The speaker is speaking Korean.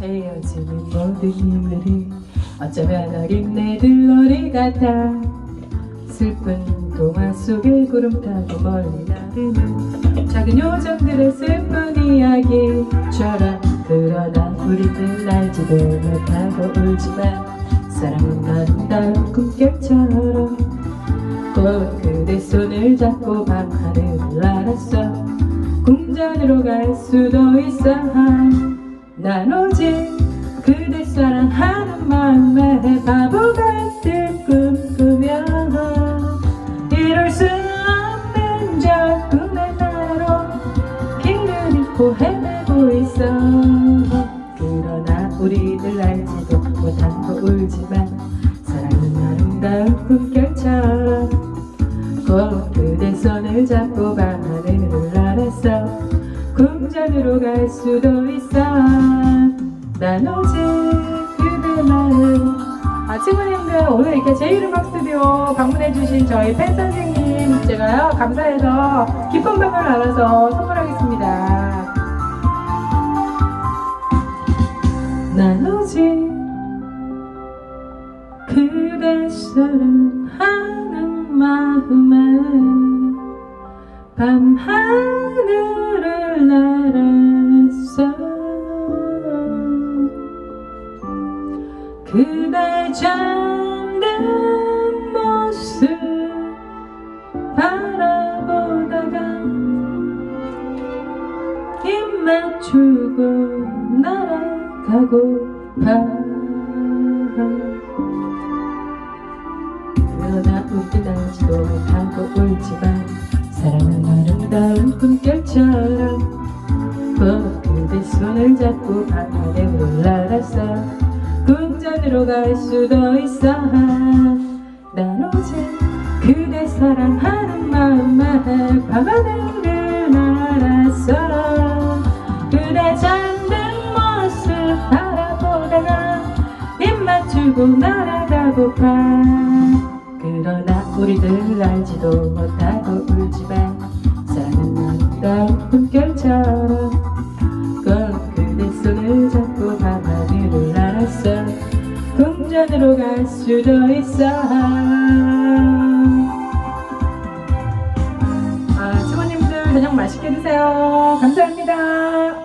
헤어지는 모든 이유들이 어쩌면 어린 애들 놀이 같아. 슬픈 동화 속의 구름 타고 멀리 나르는 작은 요정들의 슬픈 이야기처럼 그러나 우리들 알지도 못하고 울지만 사랑은 아름다운 꿈결처럼 꼭 그대 손을 잡고 밤하늘을 날았어. 궁전으로 갈 수도 있어 난 오직 그대 사랑하는 마음에 바보 같은 꿈 꾸며 이룰 수 없는 저 꿈의 나라로 길을 잃고 헤매고 있어. 그러나 우리들 알지도 못하고 울지만 사랑은 아름다운 꿈결처럼 꼭 그대 손을 잡고 밤하늘을 날았어 궁전으로 갈 수도 있어. 난 오직 그대 마음 아 친구님들 오늘 이렇게 제이름악 스튜디오 방문해주신 저희 팬 선생님 제가요 감사해서 기쁜 밤을 알아서 선물하겠습니다. 난 오직 그대 사랑하는 마음에 밤하늘을 날았어. 그대 잠든 모습 바라보다가 입 맞추고 날아가고파 그러나 웃긴 알지도 못하고 울지만 사랑은 꿈결처럼 꼭 그대 손을 잡고 밤하늘을 날았어 궁전으로 갈 수도 있어. 난 오직 그대 사랑하는 마음에 밤하늘을 날았어 그대 잠든 모습 바라보다가 입 맞추고 날아가고파. 그러나 우리들 알지도 못하고 사랑은 꿈결처럼 꼭 그대 손을 잡고 밤하늘을 날았어. 궁전으로 갈 수도 있어. 아, 친구님들 저녁 맛있게 드세요. 감사합니다